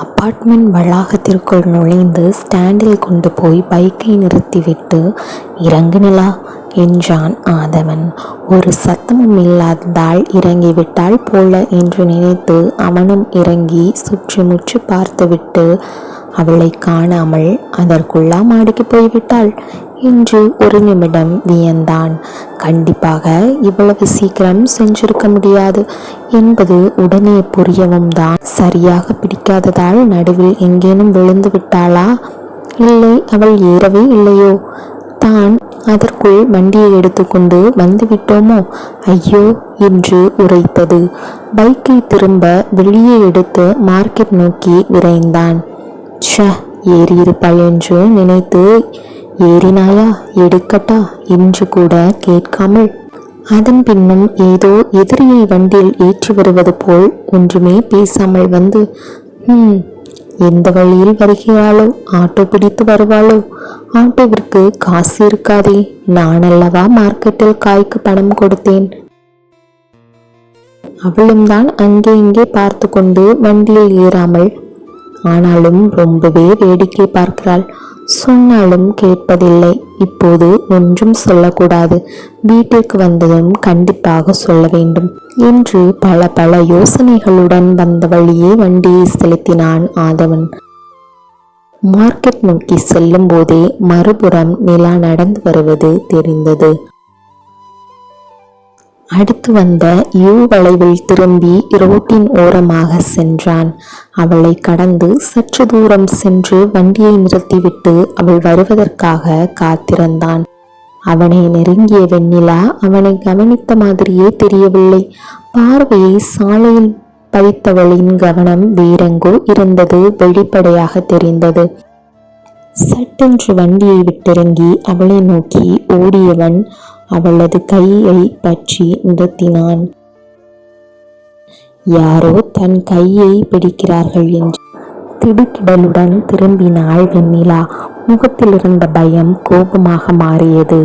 Apartment வளாகத்திற்குள் நுழைந்து ஸ்டாண்டில் கொண்டு போய் பைக்கை நிறுத்திவிட்டு இறங்குநிலா என்றான் ஆதவன். ஒரு சத்தமும் இல்லாததால் இறங்கிவிட்டால் போல என்று நினைத்து அவனும் இறங்கி சுற்றி முற்றி பார்த்துவிட்டு அவளை காணாமல் அதற்குள்ளா மாடிக்கு போய்விட்டாள் என்று ஒரு நிமிடம் வியந்தான். கண்டிப்பாக இவ்வளவு சீக்கிரம் செஞ்சிருக்க முடியாது என்பது உடனே புரியவும் தான். சரியாக பிடிக்காததால் நடுவில் எங்கேனும் விழுந்து விட்டாளா? இல்லை அவள் ஏறவே இல்லையோ? தான் அதற்குள் வண்டியை எடுத்துக்கொண்டு வந்து விட்டோமோ? ஐயோ என்று உரைத்தது. பைக்கை திரும்ப வெளியே எடுத்து மார்க்கெட் நோக்கி விரைந்தான். ச்ச ஏறியிருப்பாள் என்று நினைத்து ஏறினாயா? எடுக்கட்டா என்று கூட கேட்காமல். அதன் பின்னும் ஏதோ எதிரியை வண்டியில் ஏற்றி வருவது போல் ஒன்றுமே பேசாமல் வந்து ஹம் எந்த வழியில் வருகிறாளோ? ஆட்டோ பிடித்து வருவாளோ? ஆட்டோவிற்கு காசு இருக்காதே. நான் அல்லவா மார்க்கெட்டில் காய்க்கு பணம் கொடுத்தேன்? அவளும் தான் அங்கே இங்கே பார்த்து கொண்டு வண்டியில் ஏறாமல் ஆனாலும் ரொம்பவே வேடிக்கை பார்க்கிறாள். சொன்னாலும் கேட்பதில்லை. இப்போது ஒன்றும் சொல்லக்கூடாது. வீட்டிற்கு வந்ததும் கண்டிப்பாக சொல்ல வேண்டும். என்று பல பல யோசனைகளுடன் வந்த வழியே வண்டியை செலுத்தினான் ஆதவன். மார்க்கெட் நோக்கி செல்லும் போதே மறுபுறம் நிலா நடந்து வருவது தெரிந்தது. அடுத்து வந்த யூ வளைவில் திரும்பி ரோட்டின் ஓரமாக சென்றான். அவளை கடந்து சற்று தூரம் சென்று வண்டியை நிறுத்திவிட்டு அவள் வருவதற்காக காத்திருந்தான். அவனை நெருங்கிய வெண்ணிலா அவனை கவனித்த மாதிரியே தெரியவில்லை. பார்வையை சாலையில் பதித்தவளின் கவனம் வேறெங்கோ இருந்தது வெளிப்படையாக தெரிந்தது. சட்டென்று வண்டியை விட்டிறங்கி அவளை நோக்கி ஓடியவன் அவளது கையை பற்றி நிறுத்தினான். யாரோ தன் கையை பிடிக்கிறார்கள் என்று திடுக்கிடலுடன் திரும்பினாள் வெண்ணிலா முகத்தில் இருந்த பயம் கோபமாக மாறியது.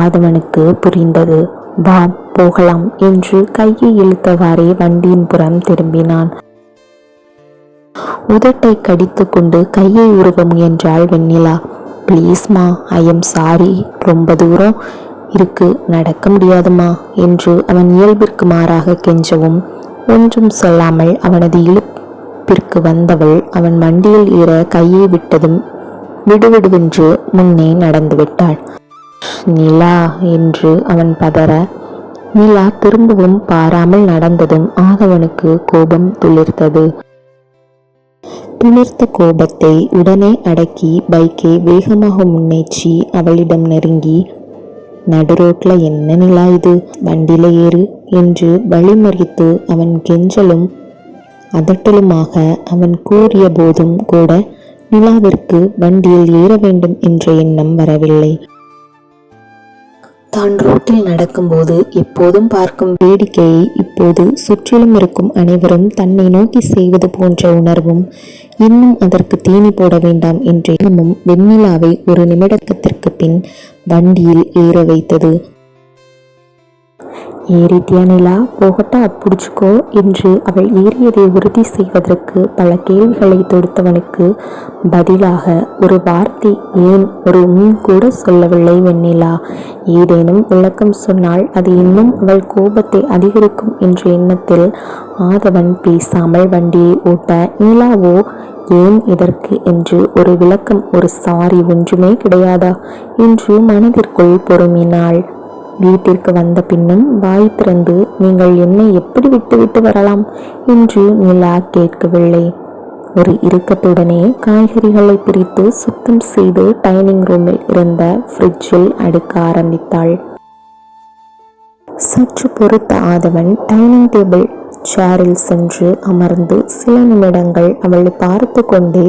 ஆதவனுக்கு புரிந்தது வா போகலாம் என்று கையை இழுத்தவாறே வண்டியின் புறம் திரும்பினான். உதட்டை கடித்துக்கொண்டு கையை உருக முயன்றாள் வெண்ணிலா. ப்ளீஸ்மா ஐ எம் சாரி ரொம்ப தூரம் இருக்கு. நடக்க முடியாதுமா என்று அவன் இயல்பிற்கு மாறாக கெஞ்சவும். ஒன்றும் சொல்லாமல் அவனது இழுப்பிற்கு வந்தவள் அவன் வண்டியில் ஈர கையை விட்டதும் விடுவிடுவென்று முன்னே நடந்து விட்டாள். நிலா என்று அவன் பதற. நிலா திரும்பவும் பாராமல் நடந்ததும் ஆதவனுக்கு கோபம் துளிர்த்தது. குளிர்த்த கோபத்தை உடனே அடக்கி பைக்கை வேகமாக முன்னேற்றி அவளிடம் நெருங்கி நடுரோட்ல என்ன நிலா இது? வண்டியில ஏறு என்று வழிமறித்து அவன் கெஞ்சலும் அதட்டலுமாக அவன் கூறிய போதும் கூட நிலாவிற்கு வண்டியில் ஏற வேண்டும் என்ற எண்ணம் வரவில்லை. தான் ரோட்டில் நடக்கும்போது எப்போதும் பார்க்கும் வேடிக்கையை இப்போது சுற்றிலும் இருக்கும் அனைவரும் தன்னை நோக்கி செய்வது போன்ற உணர்வும் இன்னும் அதற்கு தீனி போட வேண்டாம் என்ற எண்ணமும் வெண்ணிலாவை ஒரு நிமிடத்திற்கு பின் வண்டியில் ஏற வைத்தது. ஏறிட்டியா நிலா போகட்டா பிடிச்சிக்கோ என்று அவள் ஏறியதை உறுதி செய்வதற்கு பல கேள்விகளை தொடுத்தவனுக்கு பதிலாக ஒரு வார்த்தை ஏன் ஒரு உன் கூட சொல்லவில்லை வெண்ணிலா? ஏதேனும் விளக்கம் சொன்னால் அது இன்னும் அவள் கோபத்தை அதிகரிக்கும் என்ற எண்ணத்தில் ஆதவன் பேசாமல் வண்டியை ஓட்ட நிலாவோ ஏன் இதற்கு? என்று ஒரு விளக்கம் ஒரு சாரி ஒன்றுமே கிடையாதா? என்று மனதிற்குள் பொறுமினாள். வீட்டிற்கு வந்த பின்னும் வாய் திறந்து நீங்கள் என்னை எப்படி விட்டுவிட்டு வரலாம் என்று நிலா கேட்கவில்லை. ஒரு இறுக்கத்துடனே காய்கறிகளை பிரித்து சுத்தம் செய்து டைனிங் ரூமில் இருந்த ஃப்ரிட்ஜில் அடுக்க ஆரம்பித்தாள். சற்று பொறுத்த ஆதவன் டைனிங் டேபிள் சேரில் சென்று அமர்ந்து சில நிமிடங்கள் அவளை பார்த்து கொண்டே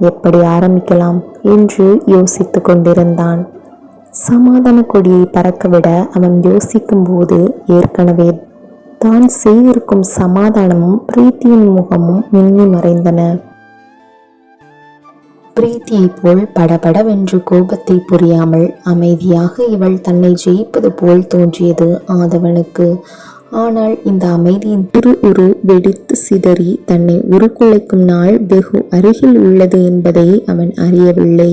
எப்படி ஆரம்பிக்கலாம்? என்று யோசித்து கொண்டிருந்தான். சமாதான கொடியை பறக்கவிட அவன் யோசிக்கும் போது ஏற்கனவே தான் செய்திருக்கும் சமாதானமும் பிரீத்தியின் முகமும் மின்னி மறைந்தன. பிரீத்தியைப் போல் படபடவென்று கோபத்தை புரியாமல் அமைதியாக இவள் தன்னை ஜெயிப்பது போல் தோன்றியது ஆதவனுக்கு. ஆனால் இந்த அமைதியின் திரு உரு வெடித்து சிதறி தன்னை உருக்குலைக்கும் நாள் வெகு அருகில் உள்ளது என்பதை அவன் அறியவில்லை.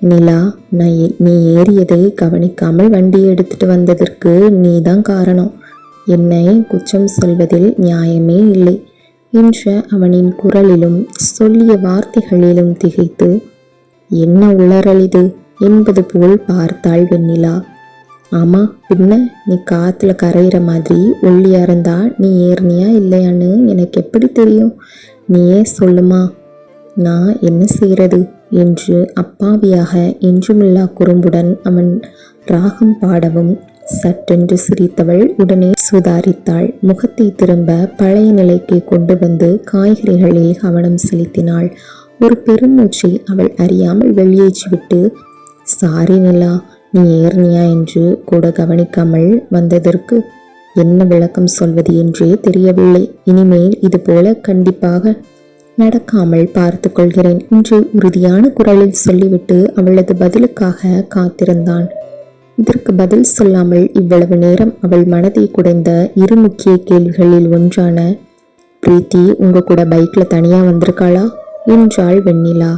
நிலா நான் ஏ- நீ ஏறியதை கவனிக்காமல் வண்டி எடுத்துட்டு வந்ததற்கு நீதான் காரணம். என்னை குற்றம் சொல்வதில் நியாயமே இல்லை என்ற அவனின் குரலிலும் சொல்லிய வார்த்தைகளிலும் திகைத்து என்ன உளறலிது என்பது போல் பார்த்தாள் வெண்ணிலா. ஆமா பின்ன நீ காத்துல கரையிற மாதிரி ஒல்லியா இருந்தா நீ ஏறினியா இல்லையான்னு எனக்கு எப்படி தெரியும்? நீயே சொல்லுமா நான் என்ன செய்யறது என்று அப்பாவியாக என்றுமில்லா குறும்புடன் அவன் ராகம் பாடவும் சட்டென்று சிரித்தவள் உடனே சுதாரித்தாள். முகத்தை திரும்ப பழைய நிலைக்கு கொண்டு வந்து காய்கறிகளில் கவனம் செலுத்தினாள். ஒரு பெருமூச்சை அவள் அறியாமல் வெளியேற்றிவிட்டு சாரி நிலா நீ ஏறினியா என்று கூட கவனிக்காமல் வந்ததற்கு என்ன விளக்கம் சொல்வது என்றே தெரியவில்லை. இனிமேல் இது போல கண்டிப்பாக நடக்காமல் பார்த்து கொள்கிறேன் என்று உறுதியான குரலில் சொல்லிவிட்டு அவளது பதிலுக்காக காத்திருந்தான். இதற்கு பதில் சொல்லாமல் இவ்வளவு நேரம் அவள் மனதை குடைந்த இரு முக்கிய கேள்விகளில் ஒன்றான பிரீத்தி உங்க கூட பைக்ல தனியா வந்திருக்காளா? என்றாள் வெண்ணிலா.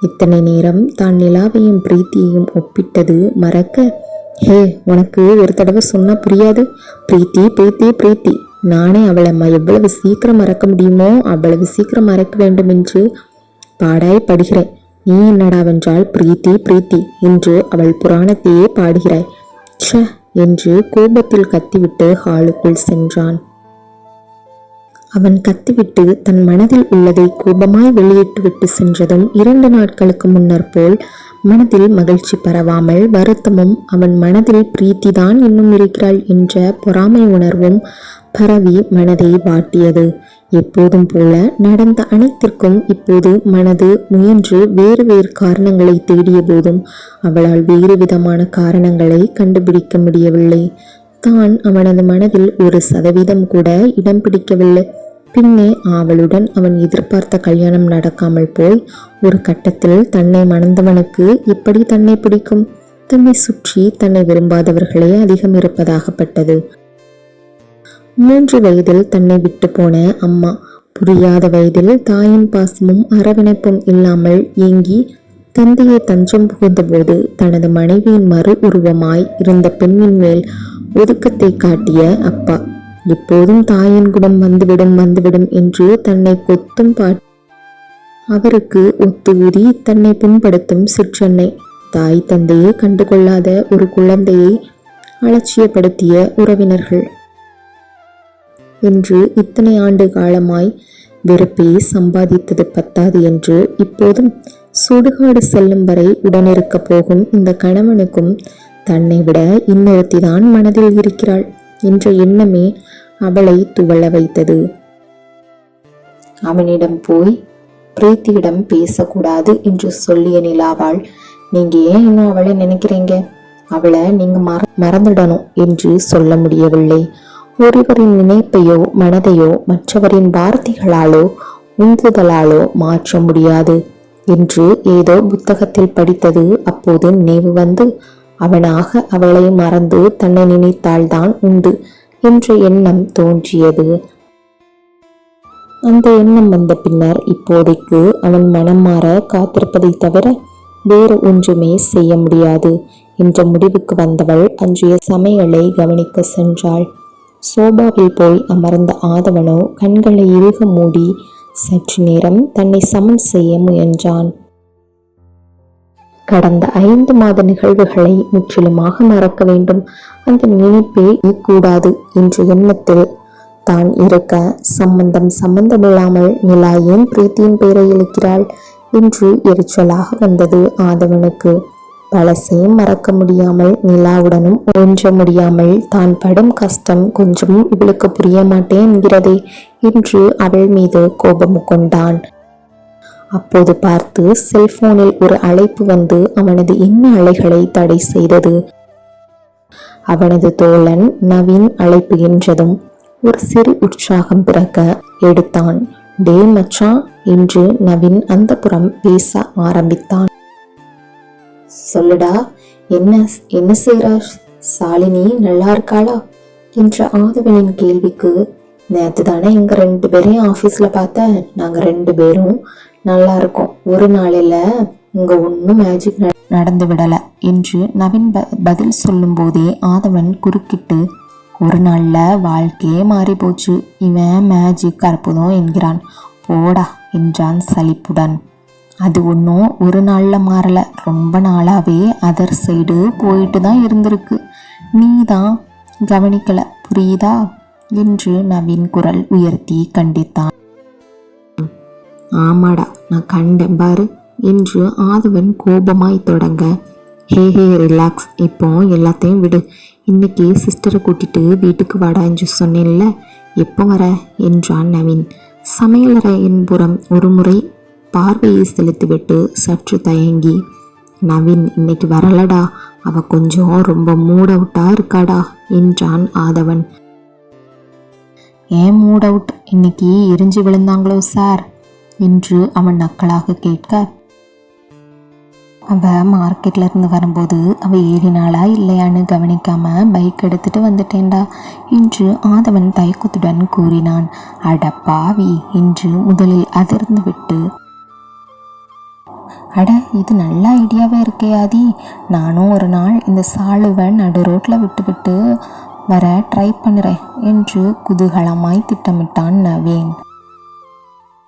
இத்தனை நேரம் தான் நிலாவையும் பிரீத்தியையும் ஒப்பிட்டது மறக்க? ஹே உனக்கு ஒரு தடவை சொன்னா புரியாது. பிரீத்தி பிரீத்தி பிரீத்தி. நானே அவளை ம- எவ்வளவு சீக்கிரம் மறக்க முடியுமோ அவ்வளவு சீக்கிரம் மறக்க வேண்டும் என்று பாடாய் படுகிறேன். நீ என்னடாவென்றால் பிரீத்தி பிரீத்தி என்று அவள் புராணத்தையே பாடுகிறாய். ச்ச என்று கோபத்தில் கத்திவிட்டு ஹாலுக்குள் சென்றான். அவன் கத்திவிட்டு தன் மனதில் உள்ளதை கோபமாய் வெளியிட்டுவிட்டு சென்றதும் இரண்டு நாட்களுக்கு முன்னர் போல் மனதில் மகிழ்ச்சி பரவாமல் வருத்தமும் அவன் மனதில் பிரீத்திதான் இன்னும் இருக்கிறாள் என்ற பொறாமை உணர்வும் பரவி மனதை வாட்டியது. எப்போதும் போல நடந்த அனைத்திற்கும் இப்போது மனது முயன்று வேறு வேறு காரணங்களை தேடிய போதும் அவளால் வேறு விதமான காரணங்களை கண்டுபிடிக்க முடியவில்லை. தான் அவனது மனதில் ஒரு சதவீதம் கூட இடம் பிடிக்கவில்லை. பின்னே ஆவலுடன் அவன் எதிர்பார்த்த கல்யாணம் நடக்காமல் போய் ஒரு கட்டத்தில் தன்னை மணந்தவனுக்கு எப்படி தன்னை பிடிக்கும்? தன்னை சுற்றி தன்னை விரும்பாதவர்களே அதிகம் இருப்பதாகப்பட்டது. மூன்று வயதில் தன்னை விட்டு போன அம்மா. புரியாத வயதில் தாயின் பாசமும் அரவணைப்பும் இல்லாமல் ஏங்கி தந்தையை தஞ்சம் புகுந்தபோது தனது மனைவியின் மறு உருவமாய் இருந்த பெண்ணின் மேல் ஒதுக்கத்தை காட்டிய அப்பா. எப்போதும் தாயின் குணம் வந்துவிடும் வந்துவிடும் என்று தன்னை கொத்தும் பாட் அவருக்கு ஒத்து ஊதி தன்னை புண்படுத்தும் சிற்றன்னை. தாய் தந்தையை கண்டுகொள்ளாத ஒரு குழந்தையை அலட்சியப்படுத்திய உறவினர்கள். என்று இத்தனை ஆண்டு காலமாய் வெறுப்பே சம்பாதித்தது பத்தாது என்று இப்போதும் சுடுகாடு செல்லும் வரை உடனிருக்கப் போகும் இந்த கணவனுக்கும் தன்னை விட இன்னொருத்திதான் மனதில் இருக்கிறாள் என்ற எண்ணமே அவளை துவள வைத்தது. அவனிடம் போய் பிரீத்தியிடம் பேசக்கூடாது என்று சொல்லிய நிலாவாள் நீங்க ஏன் இன்னும் அவளை நினைக்கிறீங்க? அவளை நீங்க மற மறந்துடணும் என்று சொல்ல முடியவில்லை. ஒருவரின் நினைப்பையோ மனதையோ மற்றவரின் வார்த்தைகளாலோ உந்துதலாலோ மாற்ற முடியாது. என்று ஏதோ புத்தகத்தில் படித்தது அப்போது நினைவு வந்து அவனாக அவளை மறந்து தன்னை நினைத்தால்தான் உண்டு என்ற எண்ணம் தோன்றியது. அந்த எண்ணம் வந்த பின்னர் இப்போதைக்கு அவன் மனம் மாற காத்திருப்பதை தவிர வேறு ஒன்றுமே செய்ய முடியாது என்ற முடிவுக்கு வந்தவள் அன்றைய சமையலை கவனிக்க சென்றாள். சோபாவில் போய் அமர்ந்த ஆதவனோ கண்களை இறுக மூடி சற்று நேரம் தன்னை சமன் செய்ய முயன்றான். கடந்த ஐந்து மாத நிகழ்வுகளை முற்றிலுமாக மறக்க வேண்டும். அந்த நினைப்பே கூடாது என்ற எண்ணத்தில் தான் இருக்க சம்பந்தம் சம்பந்தமில்லாமல் நிலா ஏன் பிரீத்தியின் பெயரை இழுக்கிறாள் என்று எரிச்சலாக வந்தது ஆதவனுக்கு. பழசையும் மறக்க முடியாமல் நிலாவுடனும் ஒன்ற முடியாமல் தான் படும் கஷ்டம் கொஞ்சமும் இவளுக்கு புரிய மாட்டேன் என்கிறதே என்று அவள் மீது கோபம் கொண்டான். அப்போது பார்த்து செல்போனில் ஒரு அழைப்பு வந்து அவனது எண்ண அலைகளை தடை செய்தது. அவனது தோழன் நவீன் அழைப்பு என்றதும் ஒரு சிறு உற்சாகம் பிறக்க எடுத்தான். டே மச்சான் என்று நவீன் அந்த புறம் பேச ஆரம்பித்தான். சொல்லுடா என்ன என்ன செய்கிறா சாலினி நல்லா இருக்காளா? என்ற ஆதவனின் கேள்விக்கு நேற்று தானே எங்கள் ரெண்டு பேரையும் ஆஃபீஸில் பார்த்த. நாங்கள் ரெண்டு பேரும் நல்லா இருக்கோம். ஒரு நாளில் இங்கே ஒன்றும் மேஜிக் நடந்து விடலை என்று நவீன் ப பதில் சொல்லும்போதே ஆதவன் குறுக்கிட்டு ஒரு நாளில் வாழ்க்கையே மாறி போச்சு இவன் மேஜிக் அற்புதம் என்கிறான். போடா என்றான் சலிப்புடன். அது ஒன்றும் ஒரு நாளில் மாறலை. ரொம்ப நாளாகவே அதர் சைடு போயிட்டு தான் இருந்திருக்கு. நீ தான் கவனிக்கலை புரியுதா? என்று நவீன் குரல் உயர்த்தி கண்டித்தான். ஆமாடா நான் கண்டேன் பாரு என்று ஆதவன் கோபமாய் தொடங்க. ஹே ஹே ரிலாக்ஸ் இப்போ எல்லாத்தையும் விடு. இன்னைக்கு சிஸ்டரை கூட்டிட்டு வீட்டுக்கு வாடா என்று சொன்னேன்ல எப்போ வர? என்றான் நவீன். சமையலறையின் புறம் ஒரு முறை பார்வையை செலுத்திவிட்டு சற்று தயங்கி நவீன் இன்னைக்கு வரலடா. அவ கொஞ்சம் ரொம்ப மூட் அவுட்டா இருக்காடா என்றான் ஆதவன். ஏன் மூட் அவுட்? இன்னைக்கு எரிஞ்சு விழுந்தாங்களோ சார் என்று அவன் நக்கலாக கேட்க. அவ மார்க்கெட்ல இருந்து வரும்போது அவ ஏறினாளா இல்லையான்னு கவனிக்காம பைக் எடுத்துட்டு வந்துட்டேன்டா என்று ஆதவன் தயக்கத்துடன் கூறினான். அட பாவி என்று முதலில் அதிர்ந்து விட்டு அட இது நல்ல ஐடியாவே இருக்கே ஆதி. நானும் ஒரு நாள் இந்த சாலுவன் நடு ரோட்டில் விட்டுவிட்டு வர ட்ரை பண்ணுறேன் என்று குதூகலமாய் திட்டமிட்டான் நவீன்.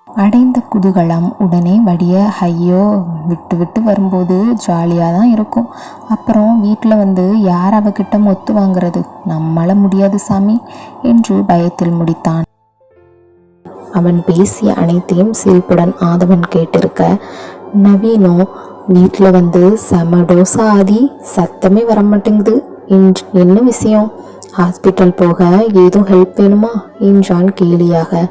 அடைந்த குதூகலம் உடனே வடிய ஐயோ விட்டு விட்டு வரும்போது ஜாலியாக தான் இருக்கும். அப்புறம் வீட்டில் வந்து யார் அவகிட்ட மொத்து வாங்குறது? நம்மளால முடியாது சாமி என்று பயத்தில் முடித்தான். அவன் பேசிய அனைத்தையும் சிரிப்புடன் ஆதவன் கேட்டிருக்க நவீனம் வீட்டில் வந்து செம டோசா ஆதி சத்தமே வர மாட்டேங்குது என்ன விஷயம்? ஹாஸ்பிட்டல் போக ஏதோ ஹெல்ப் வேணுமா? என்றான் கேலியாக.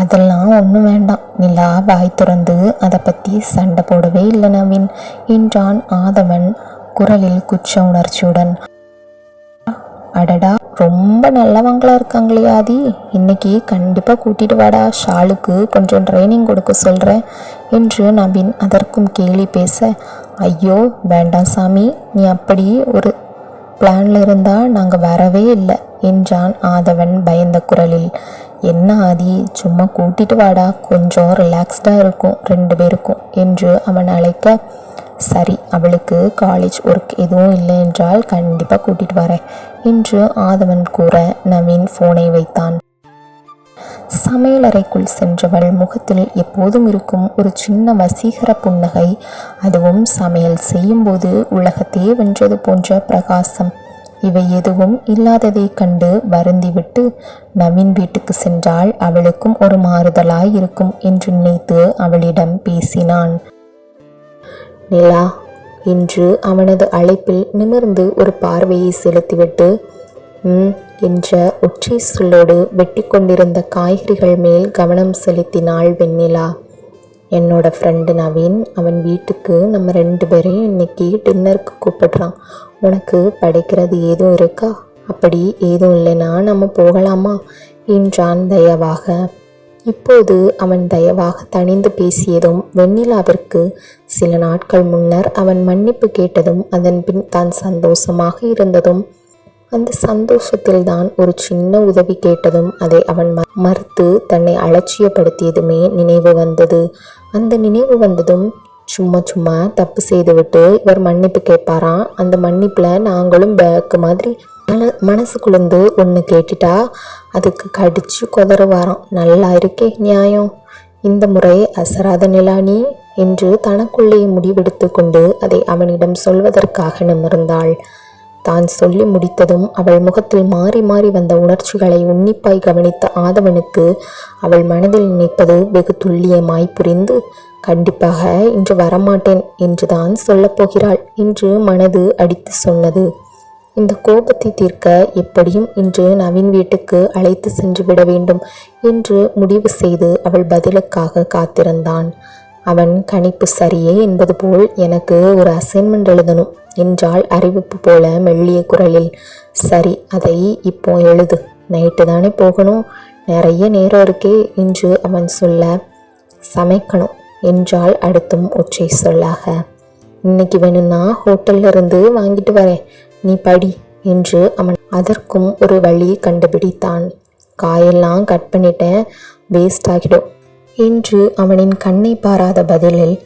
அதெல்லாம் ஒன்றும் வேண்டாம். நிலா வாய் துறந்து அதை பற்றி சண்டை போடவே இல்லை நவீன் என்றான் ஆதவன் குரலில் குற்ற உணர்ச்சியுடன். அடடா ரொம்ப நல்லவங்களா இருக்காங்களே ஆதி. இன்னைக்கு கண்டிப்பாக கூட்டிட்டு வாடா. ஷாலுக்கு கொஞ்சம் ட்ரைனிங் கொடுக்க சொல்கிறேன் என்று நபின் அதற்கும் கேலி பேச ஐயோ வேண்டாம் சாமி. நீ அப்படி ஒரு பிளான்ல இருந்தா நாங்கள் வரவே இல்லை என்றான் ஆதவன் பயந்த குரலில். என்ன ஆதி சும்மா கூட்டிட்டு வாடா. கொஞ்சம் ரிலாக்ஸ்டாக இருக்கும் ரெண்டு பேருக்கும் என்று அவன் அழைக்க சரி அவளுக்கு காலேஜ் ஒர்க் எதுவும் இல்லை என்றால் கண்டிப்பாக கூட்டிட்டு வரேன் என்று ஆதவன் கூற நவீன் ஃபோனை வைத்தான். சமையலறைக்குள் சென்றவள் முகத்தில் எப்போதும் இருக்கும் ஒரு சின்ன வசீகர புன்னகை அதுவும் சமையல் செய்யும்போது உலகத்தையே வென்றது போன்ற பிரகாசம். இவை எதுவும் இல்லாததை கண்டு வருந்திவிட்டு நவீன் வீட்டுக்கு சென்றால் அவளுக்கும் ஒரு மாறுதலாய் இருக்கும் என்று நினைத்து அவளிடம் பேசினான். நிலா என்று அவனது அழைப்பில் நிமிர்ந்து ஒரு பார்வையை செலுத்திவிட்டு ம் என்ற ஒற்றை சொல்லோடு வெட்டி கொண்டிருந்த காய்கறிகள் மேல் கவனம் செலுத்தினாள் வெண்ணிலா. என்னோட ஃப்ரெண்டு நவீன் அவன் வீட்டுக்கு நம்ம ரெண்டு பேரையும் இன்னைக்கு டின்னருக்கு கூப்பிடுறான். உனக்கு படைக்கிறது ஏதும் இருக்கா? அப்படி ஏதும் இல்லைன்னா நம்ம போகலாமா? என்றான் தயவாக. இப்போது அவன் தயவாக தணிந்து பேசியதும் வெண்ணிலாவிற்கு சில நாட்கள் முன்னர் அவன் மன்னிப்பு கேட்டதும் அதன் பின் தான் சந்தோஷமாக இருந்ததும் அந்த சந்தோஷத்தில்தான் ஒரு சின்ன உதவி கேட்டதும் அதை அவன் ம- மறுத்து தன்னை அலட்சியப்படுத்தியதுமே நினைவு வந்தது. அந்த நினைவு வந்ததும் சும்மா சும்மா தப்பு செய்துவிட்டு இவர் மன்னிப்பு கேட்பாராம் அந்த மன்னிப்பில் நாங்களும் பேக்கு மாதிரி மன மனசு குளிர்ந்து ஒன்று கேட்டுட்டா அதுக்கு கடிச்சு கொதறுவாராம் நல்லா இருக்கே நியாயம். இந்த முறை அசராத நிலானி என்று தனக்குள்ளே முடிவெடுத்து கொண்டு அதை அவனிடம் சொல்வதற்காக நிமிர்ந்தாள். தான் சொல்லி முடித்ததும் அவள் முகத்தில் மாறி மாறி வந்த உணர்ச்சிகளை உன்னிப்பாய் கவனித்த ஆதவனுக்கு அவள் மனதில் நினைப்பது வெகு துல்லியமாய் புரிந்து கண்டிப்பாக இன்று வரமாட்டேன் என்றுதான் சொல்லப்போகிறாள் என்று மனது அடித்து சொன்னது. இந்த கோபத்தை தீர்க்க எப்படியும் இன்று நவீன் வீட்டுக்கு அழைத்து சென்று விட வேண்டும் என்று முடிவு செய்து அவள் பதிலுக்காக காத்திருந்தான். அவன் கணிப்பு சரியே என்பது போல் எனக்கு ஒரு அசைன்மெண்ட் எழுதணும் என்றாள் அறிவிப்பு போல மெல்லிய குரலில். சரி அதை இப்போ எழுது. நைட்டு தானே போகணும். நிறைய நேரம் இருக்கே என்று அவன் சொல்ல. சமைக்கணும் என்றால் அடுத்தும் ஒற்றை சொல்லாக. இன்னைக்கு வேணும்னா ஹோட்டல்ல இருந்து வாங்கிட்டு வரேன். நீ படி என்று அவன் அதற்கும் ஒரு வழி கண்டுபிடித்தான். காயெல்லாம் கட் பண்ணிட்டேன் வேஸ்ட் ஆகிடும் என்று அவனின் கண்ணை பாராத பதிலில்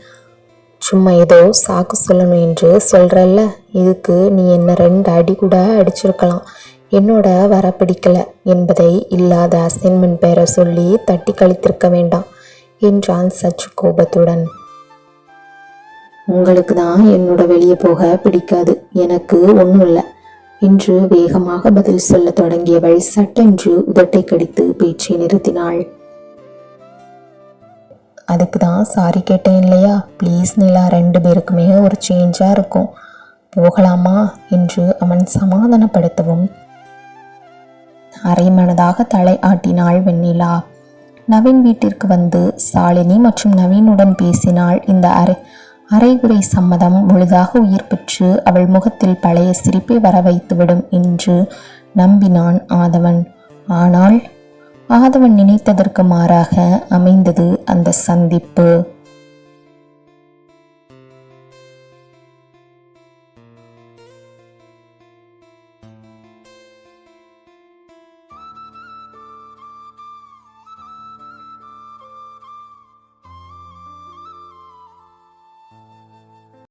சும்மா ஏதோ சாக்கு சொல்லணும் என்று சொல்கிறல்ல இதுக்கு நீ என்ன ரெண்டு அடி கூட அடிச்சிருக்கலாம். என்னோட வர பிடிக்கல என்பதை இல்லாத அசைன்மெண்ட் பெயரை சொல்லி தட்டி கழித்திருக்க வேண்டாம் என்றான் சற்று கோபத்துடன். உங்களுக்கு தான் என்னோட வெளியே போக பிடிக்காது. எனக்கு ஒன்றும் இல்லை என்று வேகமாக பதில் சொல்ல தொடங்கியவள் சட்டென்று உதட்டை கடித்து பேச்சை நிறுத்தினாள். அதுக்கு தான் சாரி கேட்டேன் இல்லையா? ப்ளீஸ் நிலா ரெண்டு பேருக்குமே ஒரு சேஞ்சாக இருக்கும். போகலாமா? என்று அவன் சமாதானப்படுத்தவும் அரைமனதாக தலை ஆட்டினாள் வெண்ணிலா. நவீன் வீட்டிற்கு வந்து சாலினி மற்றும் நவீனுடன் பேசினாள். இந்த அரை அரைகுறை சம்மதம் முழுதாக உயிர் பெற்று அவள் முகத்தில் பழைய சிரிப்பை வர வைத்துவிடும் என்று நம்பினான் ஆதவன். ஆனால் ஆதவன் நினைத்ததற்கு மாறாக அமைந்தது அந்த சந்திப்பு.